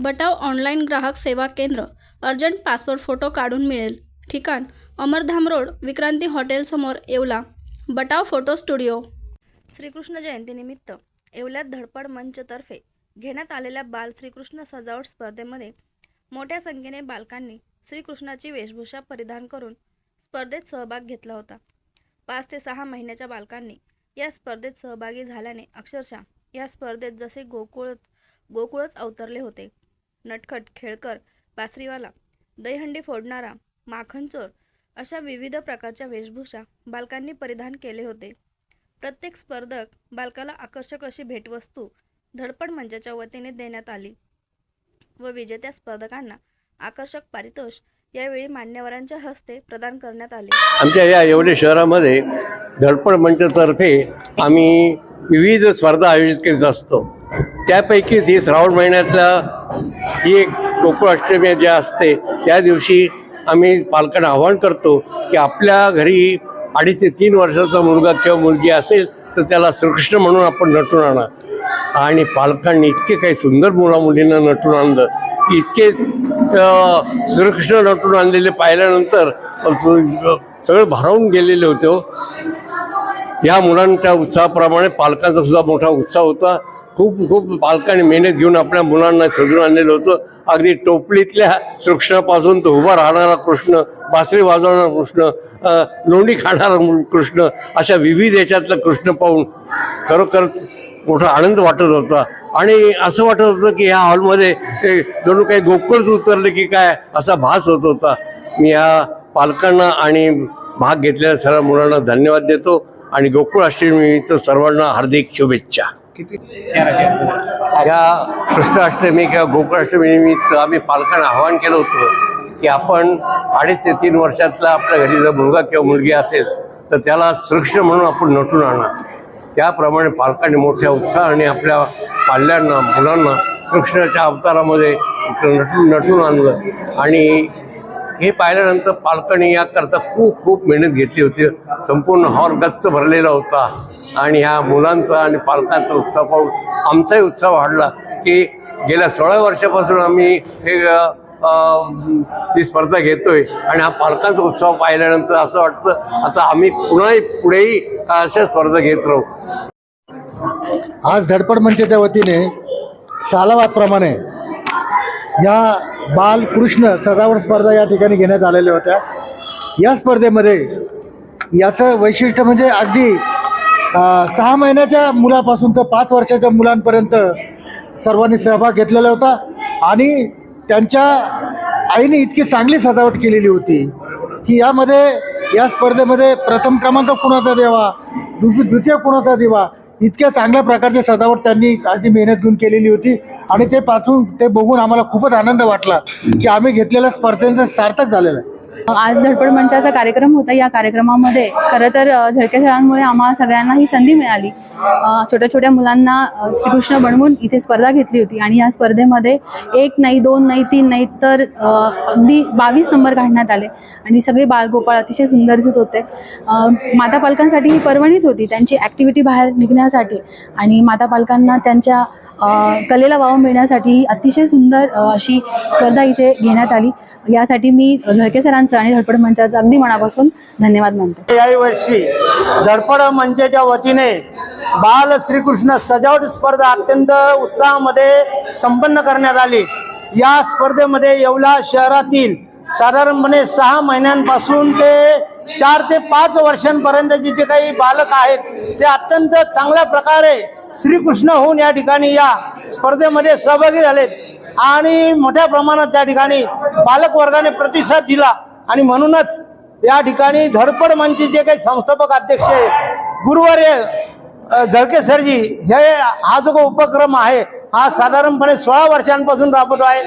बटाव online ग्राहक सेवा केंद्र अर्जंट पासपोर्ट फोटो काढून मिळेल. ठिकाण अमरधाम रोड विक्रांती हॉटेलसमोर Yeola. Batav photo studio. Shrikrishna जयंतीनिमित्त येवल्यात धडपड मंचतर्फे घेण्यात आलेल्या बाल श्रीकृष्ण सजावट स्पर्धेमध्ये मोठ्या संख्येने बालकांनी श्रीकृष्णाची वेशभूषा परिधान करून स्पर्धेत सहभाग घेतला होता. पाच ते सहा महिन्याच्या बालकांनी या स्पर्धेत सहभागी झाल्याने अक्षरशः या स्पर्धेत जसे गोकुळ गोकुळच अवतरले होते. नटखट खेळकर बासरीवाला दहीहंडी फोडणारा माखणचोर अशा विविध प्रकारच्या वेशभूषा बालकांनी परिधान केले होते. प्रत्येक स्पर्धक बालकाला आकर्षक अशी भेटवस्तू धडपड मंचाच्या वतीने देण्यात आली व विजेत्या स्पर्धकांना आकर्षक पारितोष यावेळी मान्यवरांच्या हस्ते प्रदान करण्यात आले. आमच्या या एवढे शहरामध्ये धडपड मंचतर्फे आम्ही विविध स्पर्धा आयोजित करीत असतो. त्यापैकीच ही श्रावण महिन्यातल्या ही एक गोकुळाष्टमी जी असते त्या दिवशी आम्ही पालकांना आवाहन करतो की आपल्या घरी अडीच ते तीन वर्षाचा मुलगा किंवा मुलगी असेल तर त्याला श्रीकृष्ण म्हणून आपण नटून आणा. आणि पालकांनी इतके काही सुंदर मुला मुलींना नटून आणलं. की इतके श्रीकृष्ण नटून आणलेले पाहिल्यानंतर सगळं सगळे भारावून गेलेले होते हो. या मुलांच्या उत्साहाप्रमाणे पालकांचा सुद्धा मोठा उत्साह होता. खूप खूप पालकांनी मेहनत घेऊन आपल्या मुलांना सजून आणलेलं होतं. अगदी टोपलीतल्या कृष्णापासून तो उभा राहणारा कृष्ण बासरी वाजवणारा कृष्ण लोणी खाणारा कृष्ण अशा विविध याच्यातलं कृष्ण पाहून खरोखरच मोठा आनंद वाटत होता. आणि असं वाटत होतं की ह्या हॉलमध्ये जणू काही गोकुळच उतरले की काय असा भास होत होता. मी या पालकांना आणि भाग घेतलेल्या सर्व मुलांना धन्यवाद देतो. आणि गोकुळ अष्टमीनिमित्त सर्वांना हार्दिक शुभेच्छा. या कृष्णाष्टमी किंवा गोकुळाष्टमी निमित्त आम्ही पालकांना आवाहन केलं होतं की आपण अडीच ते तीन वर्षातला आपल्या घरी जर मुलगा किंवा मुलगी असेल तर त्याला श्रीकृष्ण म्हणून आपण नटून आणा त्याप्रमाणे पालकांनी मोठ्या उत्साहाने आपल्या पाल्यांना मुलांना श्रीकृष्णाच्या अवतारामध्ये नटून नटून आणलं. आणि हे पाहिल्यानंतर पालकांनी याकरता खूप खूप मेहनत घेतली होती. संपूर्ण हॉल गच्च भरलेला होता. आणि ह्या मुलांचा आणि पालकांचा उत्साह पाहून आमचाही उत्साह वाढला की गेल्या सोळा वर्षापासून आम्ही हे ही स्पर्धा घेतोय आणि हा पालकांचा उत्साह पाहिल्यानंतर असं वाटतं आता आम्ही पुन्हाही पुढेही अशा स्पर्धा घेत राहू. आज धडपड मंचच्या वतीने सालावादप्रमाणे या बालकृष्ण सजावट स्पर्धा या ठिकाणी घेण्यात आलेल्या होत्या. या स्पर्धेमध्ये याचं वैशिष्ट्य म्हणजे अगदी सहा महिन्याच्या मुलापासून तर पाच वर्षाच्या मुलांपर्यंत सर्वांनी सहभाग घेतलेला होता आणि त्यांच्या आईने इतकी चांगली सजावट केलेली होती. की यामध्ये या स्पर्धेमध्ये प्रथम क्रमांक कुणाचा द्यावा द्वितीय कुणाचा द्यावा इतक्या चांगल्या प्रकारची सजावट त्यांनी अगदी मेहनत घेऊन केलेली होती. आणि ते पाचून ते बघून आम्हाला खूपच आनंद वाटला की आम्ही घेतलेल्या स्पर्धेचं सार्थक झालेलं आहे. आज धडपड मंचाचा कार्यक्रम होता. या कार्यक्रमामध्ये खरं तर झडक्या झळके आम्हा सगळ्यांना ही संधी मिळाली. छोट्या छोट्या मुलांना श्रीकृष्ण बनवून इथे स्पर्धा घेतली होती आणि या स्पर्धेमध्ये एक नाही दोन नाही तीन नाही तर अगदी बावीस नंबर काढण्यात आले. आणि सगळे बाळगोपाळ अतिशय सुंदर दिसत होते. माता पालकांसाठी ही पर्वणीच होती. त्यांची ॲक्टिव्हिटी बाहेर निघण्यासाठी आणि माता पालकांना त्यांच्या कलेला वाव मिळण्यासाठी अतिशय सुंदर अशी स्पर्धा इथे घेण्यात आली. यासाठी मी झळके सरांचं आणि धडपड मंचाचं अगदी मनापासून धन्यवाद मानतो. यावर्षी धडपड मंचाच्या वतीने बाल श्रीकृष्ण सजावट स्पर्धा अत्यंत उत्साहामध्ये संपन्न करण्यात आली. या स्पर्धेमध्ये येवला शहरातील साधारणपणे सहा महिन्यांपासून ते चार ते पाच वर्षांपर्यंतचे जे काही बालक आहेत ते अत्यंत चांगल्या प्रकारे श्रीकृष्ण होऊन या ठिकाणी या स्पर्धेमध्ये सहभागी झालेत. आणि मोठ्या प्रमाणात त्या ठिकाणी पालक वर्गाने प्रतिसाद दिला. आणि म्हणूनच या ठिकाणी धडपड मंचचे जे काही संस्थापक अध्यक्ष आहे गुरुवार्य झळके सरजी हे हा जो उपक्रम आहे हा साधारणपणे सोळा वर्षांपासून राबवतो आहे.